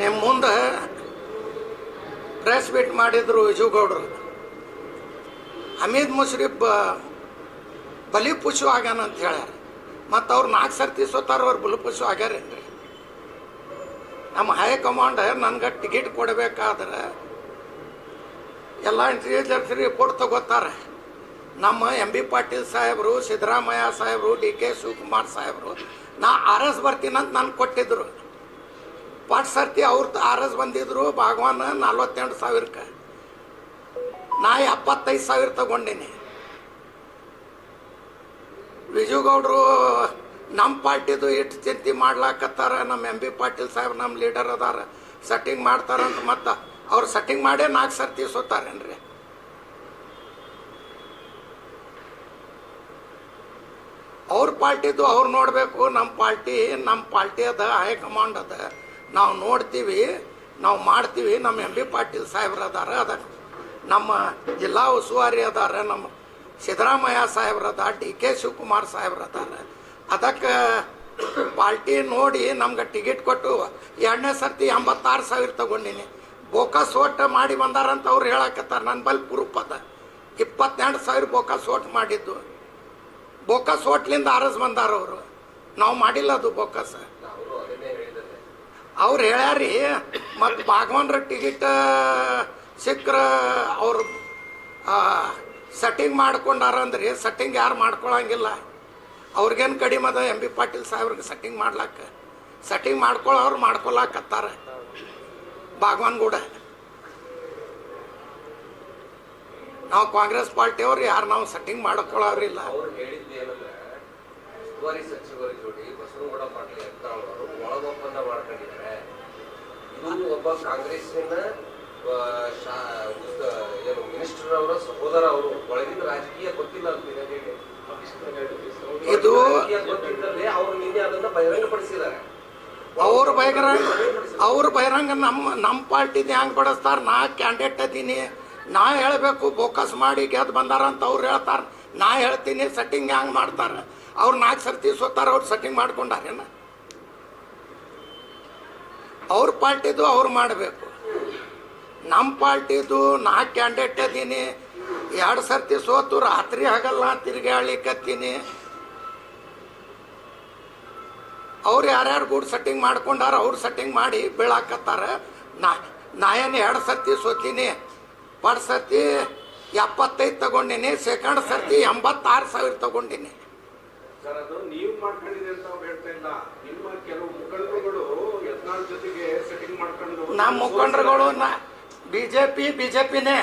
ನಿಮ್ಮ ಮುಂದೆ press meet ಮಾಡಿದ್ರು ವಿಜುಗೌಡರು ಹಮೀದ್ ಮುಷ್ರಿಫ್ ಬಲಿ ಪುಷು ಆಗ್ಯಾನ ಅಂತ ಹೇಳ್ಯಾರ. ಮತ್ತು ಅವ್ರು ನಾಲ್ಕು ಸರ್ತಿ ಸೋತಾರ, ಅವ್ರು ಬಲಿ ಪುಷು ಆಗ್ಯಾರೇನ್ರಿ? ನಮ್ಮ ಹೈಕಮಾಂಡ್ ನನ್ಗೆ ಟಿಕೆಟ್ ಕೊಡಬೇಕಾದ್ರೆ ಎಲ್ಲ ಇಂಟೆಲಿಜೆನ್ಸ್ ರಿಪೋರ್ಟ್ ತಗೋತಾರೆ. ನಮ್ಮ ಎಂ ಬಿ ಪಾಟೀಲ್ ಸಾಹೇಬರು, ಸಿದ್ದರಾಮಯ್ಯ ಸಾಹೇಬರು, ಡಿ ಕೆ ಶಿವಕುಮಾರ್ ಸಾಹೇಬರು, ನಾ ಆರ್ ಎಸ್ ಬರ್ತೀನಂತ ನನ್ಗೆ ಕೊಟ್ಟಿದ್ರು. ಪಾಟ್ ಸರ್ತಿ ಅವ್ರದ್ದು ಆರಸ್ ಬಂದಿದ್ರು, ಭಾಗವಾನ್ ನಲ್ವತ್ತೆಂಟು ಸಾವಿರಕ್ಕೆ. ನಾ ಎಪ್ಪತ್ತೈದು ಸಾವಿರ ತಗೊಂಡಿನಿ. ವಿಜುಗೌಡರು ನಮ್ಮ ಪಾರ್ಟಿದು ಇಟ್ಟು ಚಿಂತೆ ಮಾಡ್ಲಾಕತ್ತಾರ ನಮ್ಮ ಎಂ ಬಿ ಪಾಟೀಲ್ ಸಾಹೇಬ್ ನಮ್ಮ ಲೀಡರ್ ಅದಾರ ಸೆಟ್ಟಿಂಗ್ ಮಾಡ್ತಾರಂತ ಮತ್ತೆ ಅವ್ರು ಸೆಟ್ಟಿಂಗ್ ಮಾಡೇ ನಾಲ್ಕು ಸರ್ತಿ ಸೋತಾರೇನ್ರಿ? ಅವ್ರ ಪಾರ್ಟಿದು ಅವ್ರು ನೋಡಬೇಕು ನಮ್ಮ ಪಾರ್ಟಿ ನಮ್ಮ ಪಾರ್ಟಿ ಅದ, ಹೈಕಮಾಂಡ್ ಅದ. ನಾವು ನೋಡ್ತೀವಿ, ನಾವು ಮಾಡ್ತೀವಿ. ನಮ್ಮ ಎಂ ಬಿ ಪಾಟೀಲ್ ಸಾಹೇಬ್ರು ಅದಾರ ಅದ. ನಮ್ಮ ಜಿಲ್ಲಾ ಉಸ್ತುವಾರಿ ಅದಾರ. ನಮ್ಮ ಸಿದ್ದರಾಮಯ್ಯ ಸಾಹೇಬ್ರು ಅದ ಡಿ ಕೆ ಶಿವಕುಮಾರ್ ಸಾಹೇಬ್ರು ಅದಾರ ಅದಕ್ಕೆ ಪಾರ್ಟಿ ನೋಡಿ ನಮ್ಗೆ ಟಿಕೆಟ್ ಕೊಟ್ಟು ಎರಡನೇ ಸರ್ತಿ ಎಂಬತ್ತಾರು ಸಾವಿರ ತಗೊಂಡಿನಿ. ಬೋಕಸ್ ಓಟ್ ಮಾಡಿ ಬಂದಾರಂತ ಅವ್ರು ಹೇಳಕತ್ತಾರ. ನನ್ನ ಬಳಿ ಪ್ರೂಫ್ ಅದ. ಇಪ್ಪತ್ತೆರಡು ಸಾವಿರ ಬೋಕಸ್ ಓಟ್ ಮಾಡಿದ್ದು. ಬೋಕಸ್ ಓಟ್ಲಿಂದ ಆರಸ್ ಬಂದಾರ ಅವರು. ನಾವು ಮಾಡಿಲ್ಲ ಅದು ಬೋಕಸ್. ಅವ್ರು ಹೇಳ್ಯಾರಿ, ಮತ್ತು ಬಾಗವನ್ ಟಿಕೆಟ್ ಸಿಕ್ಕ್ರ ಅವ್ರು ಸೆಟ್ಟಿಂಗ್ ಮಾಡ್ಕೊಂಡಾರ ಅಂದ್ರಿ ಸೆಟ್ಟಿಂಗ್ ಯಾರು ಮಾಡ್ಕೊಳಂಗಿಲ್ಲ. ಅವ್ರಿಗೇನು ಕಡಿಮೆ ಅದ, ಎಂ ಬಿ ಪಾಟೀಲ್ ಸಾಹೇಬ್ರಿಗೆ ಸೆಟ್ಟಿಂಗ್ ಮಾಡ್ಲಾಕ. ಸೆಟ್ಟಿಂಗ್ ಮಾಡ್ಕೊಳ್ಳೋರು ಮಾಡ್ಕೊಳಕತ್ತಾರ. ಬಾಗವನ್ ಕೂಡ ನಾವು ಕಾಂಗ್ರೆಸ್ ಪಾರ್ಟಿಯವ್ರು ಯಾರು ನಾವು ಸೆಟ್ಟಿಂಗ್ ಮಾಡ್ಕೊಳ್ಳೋರಿಲ್ಲ ಉಸ್ತುವಾರಿ ಸಚಿವರ ಜೋಡಿ ಬಸವನಗೌಡ ಪಾಟೀಲ್ ಯತ್ನಾಳ್ ಅವರು ಒಳ ಒಪ್ಪಂದ ಮಾಡ್ಕೊಂಡಿದ್ದಾರೆ. ಇದು ಒಬ್ಬ ಕಾಂಗ್ರೆಸ್ಸಿನ ಏನು ಮಿನಿಸ್ಟರ್ ಅವರ ಸಹೋದರ ಅವರು. ಒಳಗಿನ ರಾಜಕೀಯ ಗೊತ್ತಿಲ್ಲ. ಇದು ಗೊತ್ತಿದ್ದಲ್ಲೇ ಅವರು ನಿನ್ನೆ ಅದನ್ನ ಬಹಿರಂಗಪಡಿಸಿದ್ದಾರೆ. ಅವ್ರ ಬಹಿರಂಗ ಅವ್ರ ಬಹಿರಂಗ ನಮ್ಮ ನಮ್ಮ ಪಾರ್ಟಿದ ಹೆಂಗೆ ಬಡಿಸ್ತಾರ? ನಾ ಕ್ಯಾಂಡಿಡೇಟ್ ಅದೀನಿ. ನಾ ಹೇಳಬೇಕು ಫೋಕಸ್ ಮಾಡಿ ಗೆದ್ದು ಬಂದಾರ ಅಂತ ಅವ್ರು ಹೇಳ್ತಾರ. ನಾ ಹೇಳ್ತೀನಿ ಸೆಟ್ಟಿಂಗ್ ಹೆಂಗೆ ಮಾಡ್ತಾರೆ? ಅವ್ರು ನಾಲ್ಕು ಸರ್ತಿ ಸೋತಾರ, ಅವ್ರು ಸೆಟ್ಟಿಂಗ್ ಮಾಡ್ಕೊಂಡಾರೇನ ಅವ್ರ ಪಾರ್ಟಿದು ಅವ್ರು ಮಾಡಬೇಕು. ನಮ್ಮ ಪಾರ್ಟಿದು ನಾಲ್ಕು ಕ್ಯಾಂಡಿಡೇಟ್ ಅದೀನಿ. ಎರಡು ಸರ್ತಿ ಸೋತು ರಾತ್ರಿ ಆಗಲ್ಲ ತಿರುಗಾಡ್ಲಿಕ್ಕತ್ತೀನಿ ಅವ್ರು ಯಾರ್ಯಾರು ಗೂಡ್ ಸೆಟ್ಟಿಂಗ್ ಮಾಡ್ಕೊಂಡಾರ, ಅವ್ರು ಸೆಟ್ಟಿಂಗ್ ಮಾಡಿ ಬೀಳಾಕತ್ತಾರ. ನಾ ನಾ ಏನು ಎರಡು ಸರ್ತಿ ಸೋತೀನಿ? ಪರ್ ಸರ್ತಿ ಎಪ್ಪತ್ತೈದು ತಗೊಂಡಿನಿ ಸೆಕೆಂಡ್ ಸರ್ತಿ ಎಂಬತ್ತಾರು ಸಾವಿರ ತಗೊಂಡಿನಿ. ಸರ್ ಅದು ನೀವು ಮಾಡ್ಕೊಂಡಿದೆ ಅಂತ ಅವ್ರು ಹೇಳ್ತಾ ಇಲ್ಲ. ನಿಮ್ಮ ಕೆಲವು ಮುಖಂಡರುಗಳು ಯತ್ನಾಳ್ ಜೊತೆಗೆ ಸೆಟ್ಟಿಂಗ್ ಮಾಡ್ಕೊಂಡು ನಮ್ಮ ಮುಖಂಡರುಗಳು ಬಿಜೆಪಿ ಬಿಜೆಪಿನೇ.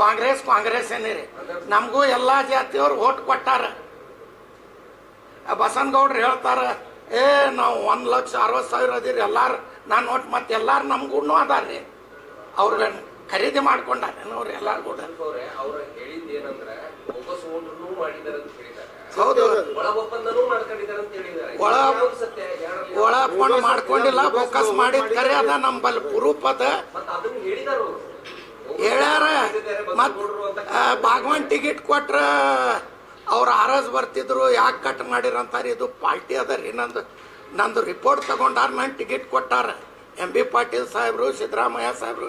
ಕಾಂಗ್ರೆಸ್ ಕಾಂಗ್ರೆಸ್ ಏನಿರಿ ನಮಗೂ ಎಲ್ಲ ಜಾತಿಯವ್ರು ಓಟ್ ಕೊಟ್ಟಾರ. ಬಸನಗೌಡ್ರು ಹೇಳ್ತಾರ ಏ ನಾವು ಒಂದು ಲಕ್ಷ ಅರವತ್ತು ಸಾವಿರ ಅದೀರಿ ಎಲ್ಲಾರು ನಾನು ಒಟ್ಟು ಮತ್ತೆ ಎಲ್ಲಾರು ನಮ್ಗೂ ಅದಾರ್ರಿ ಅವ್ರ ಖರೀದಿ ಮಾಡ್ಕೊಂಡಾರೆ ಅವ್ರು ಎಲ್ಲಾರು ಕೂಡ ಅವ್ರೆ ಹೇಳಿದ್ದೇನಂದ್ರೆ ಮಾಡಿದಾರೆ ಮಾಡಿದ್ದಾರೆ ಅಂತ ಹೇಳಿದ್ದಾರೆ. ಹೌದು. ಒಳ ಒಳ ಒಪ್ಪಂದ ಮಾಡ್ಕೊಂಡಿಲ್ಲ ಫೋಕಸ್ ಮಾಡಿದ ಕರೆ ಅದ ನಮ್ಮಲ್ಲಿ ಪ್ರೂಫ್ ಅದ. ಹೇಳ್ಯಾರ. ಮತ್ ಭಾಗವನ್ ಟಿಕೆಟ್ ಕೊಟ್ರ ಅವ್ರು ಆರಾಜ್ ಬರ್ತಿದ್ರು ಯಾಕೆ ಕಟ್ ಮಾಡಿರಂತಾರೆ ಇದು ಪಾರ್ಟಿ ಅದ ರೀ. ನಂದು ನಂದು ರಿಪೋರ್ಟ್ ತಗೊಂಡಾರ ನಾನು ಟಿಕೆಟ್ ಕೊಟ್ಟಾರ. ಎಂ ಬಿ ಪಾಟೀಲ್ ಸಾಹೇಬರು ಸಿದ್ದರಾಮಯ್ಯ ಸಾಹೇಬರು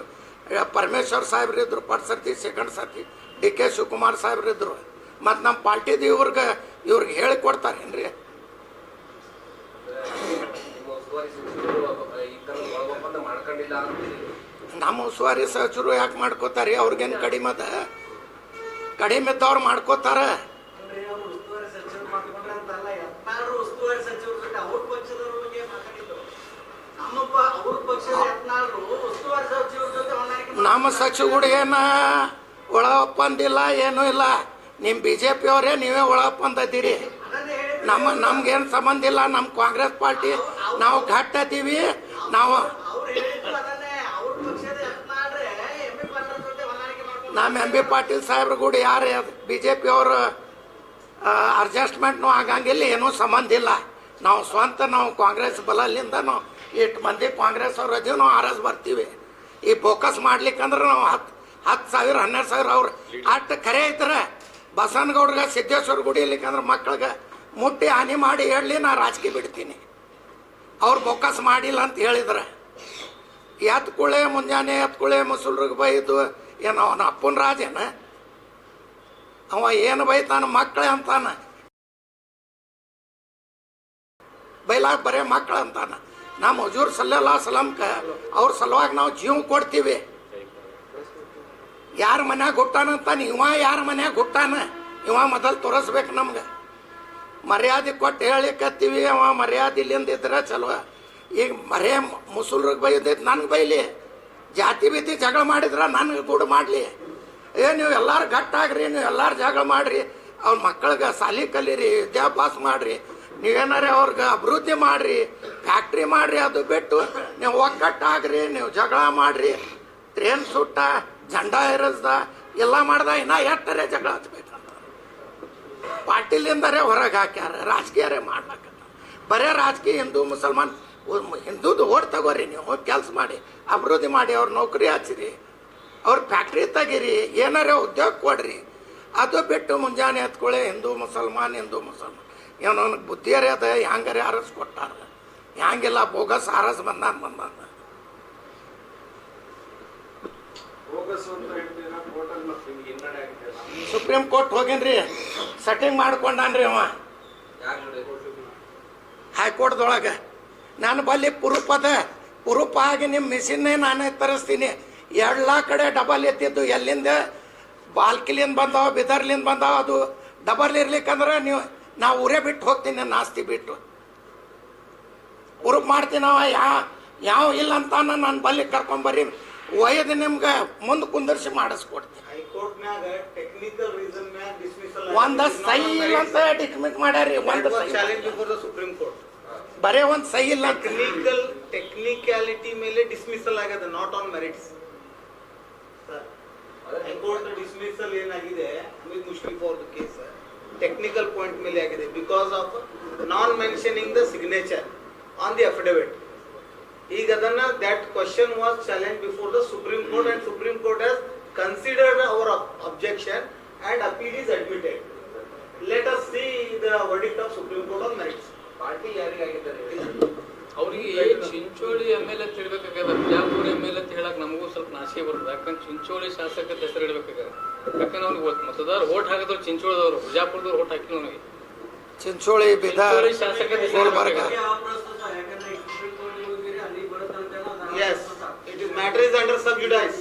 ಪರಮೇಶ್ವರ್ ಸಾಹೇಬ್ರು ಇದ್ರು ಫಸ್ಟ್ ಸರ್ತಿ ಸೆಕೆಂಡ್ ಸರ್ತಿ ಡಿ ಕೆ ಶಿವಕುಮಾರ್ ಸಾಹೇಬ್ರು ಇದ್ರು. ಮತ್ತು ನಮ್ಮ ಪಾರ್ಟಿದು ಇವ್ರಿಗೆ ಇವ್ರಿಗೆ ಹೇಳಿ ಕೊಡ್ತಾರೇನ್ರಿ ನಿಮ್ಮ ಉಸ್ತುವಾರಿ ಸಚಿವರು ಯಾಕೆ ಮಾಡ್ಕೋತಾರೆ? ಅವ್ರಿಗೇನು ಕಡಿಮೆ ಅದ? ಕಡಿಮೆ ಮಾಡ್ಕೋತಾರ? ಅವ್ರು ಮಾಡ್ಕೊಂಡ್ರೆ ನಮ್ಮ ಸಚಿವರು ಏನ ಒಳ ಒಪ್ಪಂದಿಲ್ಲ ಏನೂ ಇಲ್ಲ. ನಿಮ್ಮ ಬಿ ಜೆ ಪಿ ಅವರೇ, ನೀವೇ ಒಳಪ್ಪ ನಮ್ಮ, ನಮ್ಗೇನು ಸಂಬಂಧ ಇಲ್ಲ ನಮ್ಮ ಕಾಂಗ್ರೆಸ್ ಪಾರ್ಟಿ. ನಾವು ಘಟ್ಟ ಅದೀವಿ ನಾವು ನಮ್ಮ ಎಂ ಬಿ ಪಾಟೀಲ್ ಸಾಹೇಬ್ರು ಕೂಡ ಯಾರು ಬಿ ಜೆ ಅವರು ಅಡ್ಜಸ್ಟ್ಮೆಂಟ್ನು ಆಗಂಗಿಲ್ಲ, ಏನೂ ಸಂಬಂಧ ಇಲ್ಲ. ನಾವು ಸ್ವಂತ, ನಾವು ಕಾಂಗ್ರೆಸ್ ಬಲದಿಂದ ನಾವು ಎಷ್ಟು ಮಂದಿ ಕಾಂಗ್ರೆಸ್ ಅವ್ರ ಅದೀವಿ ನಾವು ಆರ್ ಎಸ್ ಬರ್ತೀವಿ. ಈ ಫೋಕಸ್ ಮಾಡ್ಲಿಕ್ಕಂದ್ರೆ ನಾವು ಹತ್ತು ಹತ್ತು ಸಾವಿರ, ಹನ್ನೆರಡು ಸಾವಿರ ಅವ್ರು ಅಷ್ಟು ಖರೆ ಐತ್ರ. ಬಸವನಗೌಡ್ರಿಗೆ ಸಿದ್ದೇಶ್ವರ ಗುಡಿ ಇಲ್ಲಿಕಂದ್ರೆ ಮಕ್ಕಳಿಗೆ, ಮುಟ್ಟಿ ಹಾನಿ ಮಾಡಿ ಹೇಳಲಿ ನಾ ರಾಜಕೀಯ ಬಿಡ್ತೀನಿ. ಅವ್ರು ಬೊಕ್ಕಸ್ ಮಾಡಿಲ್ಲ ಅಂತ ಹೇಳಿದ್ರೆ. ಎತ್ಕುಳೆ ಮುಂಜಾನೆ ಎತ್ಕುಳೆ ಮುಸುಲ್ರಿಗೆ ಬೈದು, ಏನು ಅವನ ಅಪ್ಪನ ರಾಜೇನ? ಅವ ಏನು ಬೈತಾನ ಮಕ್ಕಳೇ ಅಂತಾನ? ಬೈಲಾಗ ಬರೇ ಮಕ್ಕಳು ಅಂತಾನ? ನಮ್ಮ ಹಜೂರ್ ಸಲ್ಲೆಲ್ಲ ಸಲಮ್ಕ ಅವ್ರ ಸಲುವಾಗಿ ನಾವು ಜೀವ ಕೊಡ್ತೀವಿ. ಯಾರ ಮನ್ಯಾಗ ಹುಟ್ಟಾನ ಅಂತಾನ ಇವ ಯಾರ ಮನ್ಯಾಗ ಹುಟ್ಟಾನ? ಇವ ಮೊದಲು ತೋರಿಸ್ಬೇಕು ನಮ್ಗೆ. ಮರ್ಯಾದೆ ಕೊಟ್ಟು ಹೇಳಿಕತ್ತೀವಿ ಅವ ಮರ್ಯಾದೆ ಇಲ್ಲಿಂದ ಇದ್ರೆ ಚಲೋ. ಈಗ ಮರೇ ಮುಸುಲ್ರಿಗೆ ಬೈದೈತೆ, ನನಗೆ ಬೈಲಿ. ಜಾತಿ ಬೀತಿ ಜಗಳ ಮಾಡಿದ್ರೆ ನನಗೆ ಕೂಡ ಮಾಡಲಿ. ಏ, ನೀವು ಎಲ್ಲಾರು ಗಟ್ಟಾಗ್ರಿ ನೀವು ಎಲ್ಲಾರು ಜಗಳ ಮಾಡ್ರಿ. ಅವ್ರ ಮಕ್ಕಳಿಗೆ ಸಾಲಿ ಕಲೀರಿ, ವಿದ್ಯಾಭ್ಯಾಸ ಮಾಡ್ರಿ. ನೀವೇನಾರ ಅವ್ರಿಗೆ ಅಭಿವೃದ್ಧಿ ಮಾಡ್ರಿ, ಫ್ಯಾಕ್ಟ್ರಿ ಮಾಡ್ರಿ, ಅದು ಬಿಟ್ಟು ನೀವು ಒಗ್ಗಟ್ಟಾಗ್ರಿ ನೀವು ಜಗಳ ಮಾಡ್ರಿ. ಟ್ರೇನ್ ಸುಟ್ಟ? ಜಂಡ ಏರಿಸ್ದ ಎಲ್ಲ ಮಾಡ್ದ, ಇನ್ನ ಎಟ್ಟರೆ ಜಗಳ ಹಚ್ಬೇಕಂತ. ಪಾಟೀಲಿಂದರೆ ಹೊರಗೆ ಹಾಕ್ಯಾರ, ರಾಜಕೀಯರೇ ಮಾಡ್ಬೇಕ ಬರೇ ರಾಜಕೀಯ ಹಿಂದೂ, ಮುಸಲ್ಮಾನ್ ಹಿಂದೂದು ಓಟ್ ತಗೋರಿ ನೀವು ಕೆಲಸ ಮಾಡಿ, ಅಭಿವೃದ್ಧಿ ಮಾಡಿ, ಅವ್ರ ನೌಕರಿ ಹಚ್ಚಿರಿ, ಅವ್ರ ಫ್ಯಾಕ್ಟ್ರಿ ತೆಗೀರಿ, ಏನಾರ ಉದ್ಯೋಗ ಕೊಡ್ರಿ. ಅದು ಬಿಟ್ಟು ಮುಂಜಾನೆ ಎತ್ಕೊಳ್ಳಿ ಹಿಂದೂ, ಮುಸಲ್ಮಾನ್ ಹಿಂದೂ, ಮುಸಲ್ಮಾನ್. ಏನೋ ನನಗೆ ಬುದ್ಧಿಯರೇ ಅದ, ಹ್ಯಾಂಗಾರೆ ಆರಸ್ ಕೊಟ್ಟಾರ. ಹ್ಯಾಂಗಿಲ್ಲ, ಬೋಗಸ್ ಆರಸ್ ಬಂದಾನ ಬಂದಾನ ಬೋಗಸ್ ಅಂತ ಹೇಳ್ತೀರಾ ಟೋಟಲ್ ಮತ್ತೆ ನಿಮ್ಗೆ ಹಿನ್ನಡೆ ಆಗಿದೆ ಅಲ್ಲ? ಸುಪ್ರೀಂ ಕೋರ್ಟ್ ಹೋಗಿನ್ರಿ. ಸೆಟ್ಟಿಂಗ್ ಮಾಡ್ಕೊಂಡಾನ್ರಿ ಅವ. ಹೈಕೋರ್ಟ್ದೊಳಗೆ. ನಾನು ಬಲ್ಲಿ ಪುರುಪ್ ಅದ. ಪುರುಪ್ ಆಗಿ ನಿಮ್ಮ ಮಿಷಿನ್ನೇ ನಾನೇ ತರಿಸ್ತೀನಿ. ಎಲ್ಲ ಕಡೆ ಡಬಲ್ ಎತ್ತಿದ್ದು ಎಲ್ಲಿಂದ? ಬಾಲ್ಕಿಲಿಂದ ಬಂದಾವ ಬಿದರ್ಲಿಂದ ಬಂದಾವ ಅದು ಡಬಲ್ ಇರ್ಲಿಕ್ಕಂದ್ರೆ ನೀವು ನಾವು ಊರೇ ಬಿಟ್ಟು ಹೋಗ್ತೀನಿ ನಾಸ್ತಿ ಬಿಟ್ಟು. ಪುರುಪ್ ಮಾಡ್ತೀನವ ಅವ ಯಾ ಯಾವ ಇಲ್ಲ ಅಂತ ನಾನು ಬಲ್ಲಿ ಕರ್ಕೊಂಬರ್ರಿ ಒಯ್ದು ನಿಮ್ಗೆ ಮುಂದೆ ಕುಂದರ್ಸಿ ಡಿಸ್ಮಿಸಲ್ ಒಂದ ಸೈ ಇಲ್ಲ ಅಂತ ಡಿಸ್ಮಿಸ್ ಮಾಡ್ಯಾರಿ ಒಂದು ಸುಪ್ರೀಂ ಕೋರ್ಟ್. ಬರೇ ಒಂದು ಸೈ ಇಲ್ಲ ಟೆಕ್ನಿಕಲ್ ಟೆಕ್ನಿಕ್ಯಾಲಿಟಿ ಮೇಲೆ ಡಿಸ್ಮಿಸಲ್ ಆಗದ not on merits high court dismissal ಏನಾಗಿದೆ? Muslim for the case technical point ಮೇಲೆ ಆಗಿದೆ. Because of non mentioning the signature on the affidavit ಈಗ ಅದನ್ನ that question was challenge before the supreme court and supreme court has considered our objection and appeal is admitted let us see the verdict of supreme court on merits party ಯಾರಿಗಾಗಿದ್ದಾರೆ ಅವ್ರಿಗೆ Chincholi M L ಅಂತ ಹೇಳ್ಬೇಕಾಗ್ಯದ Bijapur M L ಅಂತ ಹೇಳಕ್ ನಮಗೂ ಸ್ವಲ್ಪ ನಾಚಿಕೆ ಬರ್ತದೆ ಯಾಕಂದ್ರೆ ಚಿಂಚೋಳಿ ಶಾಸಕ ಹೆಸರು ಇಡ್ಬೇಕಾಗ್ಯದ ಯಾಕಂದ್ರೆ ಅವ್ನಿಗೆ ಮತದಾರ ಓಟ್ ಹಾಕಿದವ್ರು ಚಿಂಚೋಳಿದವರು ಬಿಜಾಪುರದವ್ರು ಓಟ್ ಹಾಕಿಲ್ಲ ಅವನಿಗೆ. ಚಿಂಚೋಳಿ ಬಿಜಾಪುರ ಶಾಸಕ ಹೆಸರು Gulbarga it is matter is under sub judice.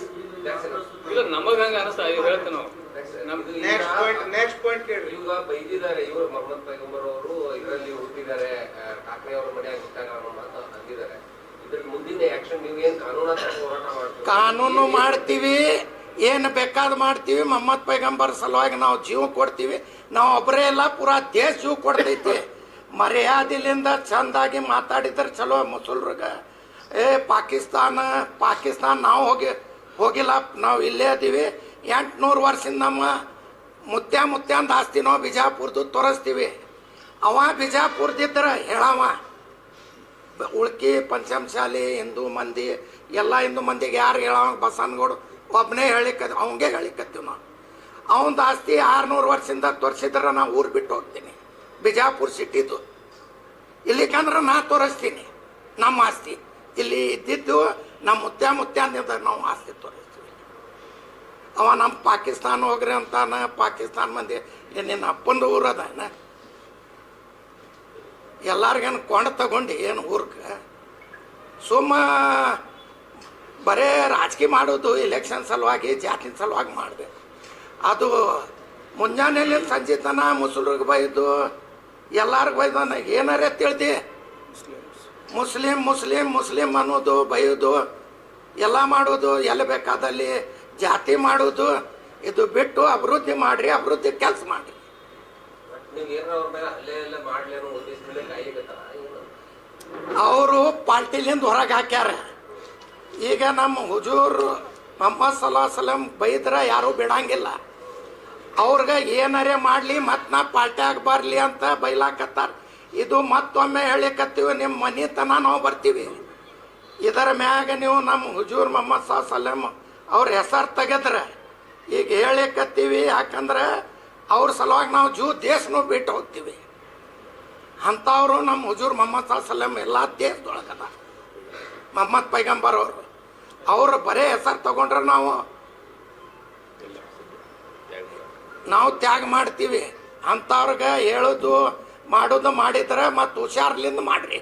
ಇಲ್ಲ ನಮಗ ಹಂಗ ಅನಿಸ್ತಾ ಇದು ಹೇಳ್ತೇವೆ ನಾವು. ನಮ್ದು ಪಾಯಿಂಟ್ ನೆಕ್ಸ್ಟ್ ಪಾಯಿಂಟ್ ಕೇಳ್ರಿ. ಇವಾಗ ಬೈದಿದ್ದಾರೆ ಇವರು ಮೊಹಮ್ಮದ್ ಪೈಗಂಬರ್ ಅವರು ಇದರಲ್ಲಿ ಹುಟ್ಟಿದ್ದಾರೆ ಠಾಕ್ರೆ ಅವರ ಮನೆಯಾಗ ಹುಟ್ಟಾಗ ಅನ್ನೋ ಮಾತು ಅಂದಿದ್ದಾರೆ. ಇದ್ರ ಮುಂದಿನ ಆಕ್ಷನ್ ನೀವು ಏನ್ ಕಾನೂನಾತ್ಮಕ ಹೋರಾಟ ಮಾಡ್ತೀವಿ ಕಾನೂನು ಮಾಡ್ತೀವಿ ಏನು ಬೇಕಾದ್ ಮಾಡ್ತೀವಿ ಮೊಹಮ್ಮದ್ ಪೈಗಂಬರ್ ಸಲುವಾಗಿ ನಾವು ಜೀವ ಕೊಡ್ತೀವಿ. ನಾವು ಒಬ್ಬರೇ ಎಲ್ಲ ಪೂರಾ ದೇಶ ಜೀವ ಕೊಡ್ತೈತಿ. ಮರ್ಯಾದಿಲಿಂದ ಚಂದಾಗಿ ಮಾತಾಡಿದ್ರೆ ಚಲೋ ಮುಸಲ್ರಿಗ. ಏ, ಪಾಕಿಸ್ತಾನ ಪಾಕಿಸ್ತಾನ, ನಾವು ಹೋಗಿ, ಹೋಗಿಲ್ಲ, ನಾವು ಇಲ್ಲೇ ಅದೀವಿ ಎಂಟುನೂರು ವರ್ಷದಿಂದ ನಮ್ಮ ಮುತ್ಯ ಮುತ್ಯಾಂದ ಆಸ್ತಿ ನಾವು ಬಿಜಾಪುರದ್ದು ತೋರಿಸ್ತೀವಿ. ಅವ ಬಿಜಾಪುರದಿದ್ರ ಹೇಳವ. ಉಳ್ಕಿ ಪಂಚಮಶಾಲಿ ಹಿಂದೂ ಮಂದಿ, ಎಲ್ಲ ಹಿಂದೂ ಮಂದಿಗೆ ಯಾರು ಹೇಳವ? ಬಸವನಗೌಡ ಒಬ್ಬನೇ ಹೇಳಿಕ ಅವಂಗೆ ಹೇಳಿಕತ್ತೀವಿ ನಾವು. ಅವನ ಆಸ್ತಿ ಆರುನೂರು ವರ್ಷದಿಂದ ತೋರಿಸಿದ್ರೆ ನಾವು ಊರು ಬಿಟ್ಟು ಹೋಗ್ತೀನಿ. ಬಿಜಾಪುರ ಸಿಟಿದು ಇಲ್ಲಿಕಂದ್ರೆ ನಾ ತೋರಿಸ್ತೀನಿ. ನಮ್ಮ ಆಸ್ತಿ. ಇಲ್ಲಿ ಇದ್ದಿದ್ದು ನಮ್ಮ ಮುತ್ಯ ಮುತ್ಯಾಂದಿಂದ ನಾವು ಆಸ್ತಿ ತೋರಿಸ್ತೀವಿ. ಅವ ನಮ್ಮ ಪಾಕಿಸ್ತಾನ ಹೋಗ್ರಿ ಅಂತಾನೆ ಪಾಕಿಸ್ತಾನ ಮಂದಿ ನಿನ್ನ ಅಪ್ಪಂದು ಊರು ಅದಾನ ಎಲ್ಲಾರ್ಗೇನು ಕೊಂಡ ತಗೊಂಡು ಏನು ಊರ್ಗೆ ಸುಮ್ಮ ಬರೇ ರಾಜಕೀಯ ಮಾಡೋದು ಎಲೆಕ್ಷನ್ ಸಲುವಾಗಿ ಜಾತಿನ ಸಲುವಾಗಿ ಮಾಡಬೇಕು ಅದು ಮುಂಜಾನೆಯಲ್ಲಿ ಸಂಜೆ ತನ ಮುಸ್ಲಿಗೆ ಬೈದು, ಎಲ್ಲರಿಗೂ ಬೈದು, ನನಗೆ ಏನಾರೇ ತಿಳ್ದಿ? ಮುಸ್ಲಿಂ ಮುಸ್ಲಿಂ ಮುಸ್ಲಿಂ ಅನ್ನೋದು ಬೈಯೋದು ಎಲ್ಲ ಮಾಡೋದು ಎಲ್ಲಿ ಬೇಕಾದಲ್ಲಿ ಜಾತಿ ಮಾಡೋದು ಇದು ಬಿಟ್ಟು ಅಭಿವೃದ್ಧಿ ಮಾಡ್ರಿ ಅಭಿವೃದ್ಧಿ ಕೆಲಸ ಮಾಡ್ರಿ. ಅವ್ರ ಪಾರ್ಟಿಲಿಂದ ಹೊರಗೆ ಹಾಕ್ಯಾರ. ಈಗ ನಮ್ಮ ಹುಜೂರ್ ಮೊಹಮ್ಮದ್ ಸಲಾ ಸಲಂ ಬೈದ್ರೆ ಯಾರೂ ಬಿಡಂಗಿಲ್ಲ. ಅವ್ರಿಗೆ ಏನರೇ ಮಾಡಲಿ ಮತ್ತು ನಾ ಪಾರ್ಟ್ಯಾಗ ಬರಲಿ ಅಂತ ಬೈಲಾಕತ್ತಾರ. ಇದು ಮತ್ತೊಮ್ಮೆ ಹೇಳಿಕತ್ತೀವಿ ನಿಮ್ಮ ಮನೆತನ ನಾವು ಬರ್ತೀವಿ. ಇದರ ಮ್ಯಾಗ ನೀವು ನಮ್ಮ ಹುಜೂರ್ ಮೊಹಮ್ಮದ್ ಸಾ ಸಲಂ ಅವ್ರ ಹೆಸರು ತೆಗೆದ್ರೆ ಈಗ ಹೇಳಿಕತ್ತೀವಿ ಯಾಕಂದ್ರೆ ಅವ್ರ ಸಲುವಾಗಿ ನಾವು ಜೂ ದೇಶನೂ ಬಿಟ್ಟು ಹೋಗ್ತೀವಿ. ಅಂಥವ್ರು ನಮ್ಮ ಹುಜೂರ್ ಮೊಹಮ್ಮದ್ ಸಾ ಸಲಮ್ ಎಲ್ಲ ದೇಶದೊಳಗದ. ಮೊಹಮ್ಮದ್ ಪೈಗಂಬರ್ ಅವರು. ಅವರು ಬರೇ ಹೆಸರು ತಗೊಂಡ್ರೆ ನಾವು ನಾವು ತ್ಯಾಗ ಮಾಡ್ತೀವಿ. ಅಂಥವ್ರಿಗೆ ಹೇಳೋದು ಮಾಡೋದು ಮಾಡಿದ್ರೆ ಮತ್ತು ಹುಷಾರ್ಲಿಂದ ಮಾಡ್ರಿ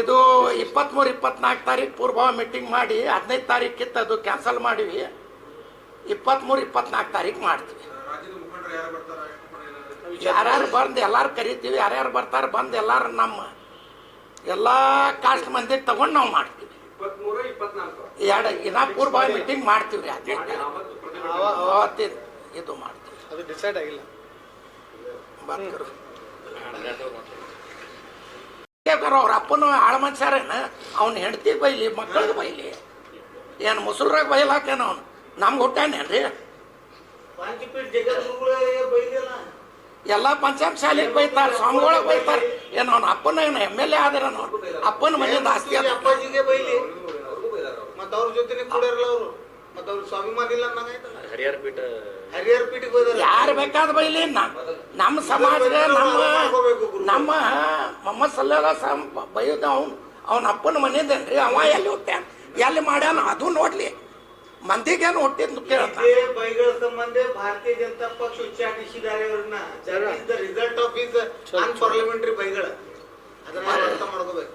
ಇದು ಇಪ್ಪತ್ತ್ಮೂರು ಇಪ್ಪತ್ನಾಲ್ಕು ತಾರೀಕು ಪೂರ್ವ ಮೀಟಿಂಗ್ ಮಾಡಿ ಹದಿನೈದು ತಾರೀಕಿತ್ತು ಅದು ಕ್ಯಾನ್ಸಲ್ ಮಾಡಿವಿ. ಇಪ್ಪತ್ತ್ಮೂರು ಇಪ್ಪತ್ನಾಲ್ಕು ತಾರೀಕು ಮಾಡ್ತೀವಿ. ಯಾರ್ಯಾರು ಬಂದು ಎಲ್ಲಾರು ಕರಿತೀವಿ ಯಾರ್ಯಾರು ಬರ್ತಾರೆ ಬಂದು ಎಲ್ಲಾರು ನಮ್ಮ ಎಲ್ಲ ಕಾಸ್ಟ್ ಮಂದಿ ತಗೊಂಡು ನಾವು ಮಾಡ್ತೀವಿ. ಇಪ್ಪತ್ಮೂರು ಎರಡು ಇನ್ನ ಪೂರ್ವ ಮೀಟಿಂಗ್ ಮಾಡ್ತೀವಿ ರೀ ಹದಿನೈದು ಅವತ್ತಿನ ಇದು ಮಾಡ್ತೀವಿ. ಅದು ಡಿಸೈಡ್ ಆಗಿಲ್ಲ. ಅವ್ರ ಅಪ್ಪನ ಆಳ ಮನುಷ್ಯರೇನ ಅವ್ನ ಹೆಂಡತಿ ಬೈಲಿ ಮಕ್ಕಳಿಗೆ ಬೈಲಿ. ಏನು ಮುಸುಲ್ರಾಗ ಬೈಲಾಕೇನ ಅವ್ನು? ನಮ್ಗೆ ಹುಟ್ಟಾನೇನ್ರಿ ಎಲ್ಲ ಪಂಚಾಯತ್ ಶಾಲೆಗೆ ಬೈತಾರೆ ಸ್ವಾಮಿಗಳಿಗೆ ಬೈತಾರೆ. ಏನು ಅವ್ನ ಅಪ್ಪನ ಏನು ಎಂ ಎಲ್ ಎ ಆದ್ರೆ ಅವನು? ಅಪ್ಪನ ಮನೆ ಆಸ್ತಿ ಅದ ಅಪ್ಪಾಜಿಗೆ ಬೈಲಿ? ಮತ್ತ ಅವ್ರ ಜೊತೆನೆ ಕೂಡಿರಲ್ಲ ಅವರು? ಮತ್ತ ಅವ್ರ ಸ್ವಾಭಿಮಾನ ಇಲ್ಲ ಹರಿಹರ ಪೀಠ ಯಾರು ಬೇಕಾದ ಬೈಲಿ ನಮ್ಮ ಸಮಾಜದ ನಮ್ಮ ನಮ್ಮ ಮೊಹಮ್ಮದ್ ಸಲ್ಲಾಲ ಬೈದ ಅವ್ನು ಅವನ ಅಪ್ಪನ ಮನೆಯದೇನ್ರಿ ಅವ ಎಲ್ಲಿ ಹುಟ್ಟ್ಯಾನ? ಎಲ್ಲಿ ಮಾಡ್ಯಾನ? ಅದು ನೋಡ್ಲಿ. ಮಂದಿಗೇನು ಹುಟ್ಟಿದ್ದು ಕೇಳ್ತಾನೆ. ಇದೇ ಬೈಗಳ ಸಂಬಂಧ ಭಾರತೀಯ ಜನತಾ ಪಕ್ಷ ಉಚ್ಚಾಟಿಸಿದ್ದಾರೆ ಅವ್ರನ್ನ. ರಿಸಲ್ಟ್ ಆಫ್ ಇಸ್ ಅನ್ಪಾರ್ಲಿಮೆಂಟರಿ ಬೈಗಳ. ಅದನ್ನ ಅರ್ಥ ಮಾಡ್ಕೋಬೇಕು.